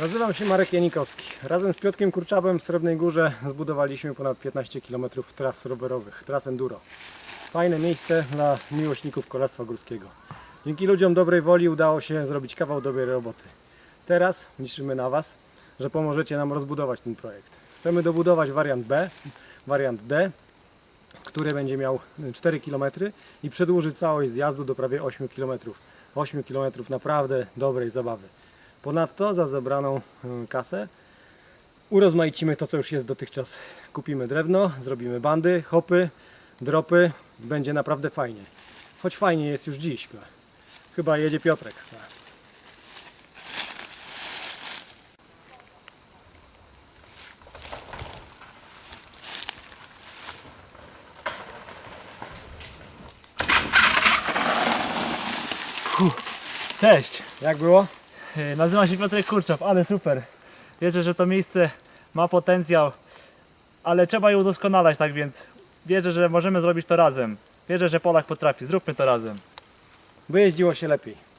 Nazywam się Marek Janikowski. Razem z Piotkiem Kurczabem w Srebrnej Górze zbudowaliśmy ponad 15 km tras rowerowych, tras enduro. Fajne miejsce dla miłośników kolarstwa górskiego. Dzięki ludziom dobrej woli udało się zrobić kawał dobrej roboty. Teraz liczymy na Was, że pomożecie nam rozbudować ten projekt. Chcemy dobudować wariant B, wariant D, który będzie miał 4 km i przedłuży całość zjazdu do prawie 8 km. 8 km naprawdę dobrej zabawy. Ponadto za zebraną y, kasę urozmaicimy to, co już jest dotychczas. Kupimy drewno, zrobimy bandy, hopy, dropy. Będzie naprawdę fajnie. Choć fajnie jest już dziś. Chyba jedzie Piotrek. Cześć, Jak było? E, nazywam się Piotrek Kurczap, ale super. Wierzę, że to miejsce ma potencjał, ale trzeba je udoskonalać, tak więc wierzę, że możemy zrobić to razem. Wierzę, że Polak potrafi, zróbmy to razem. Wyjeździło się lepiej.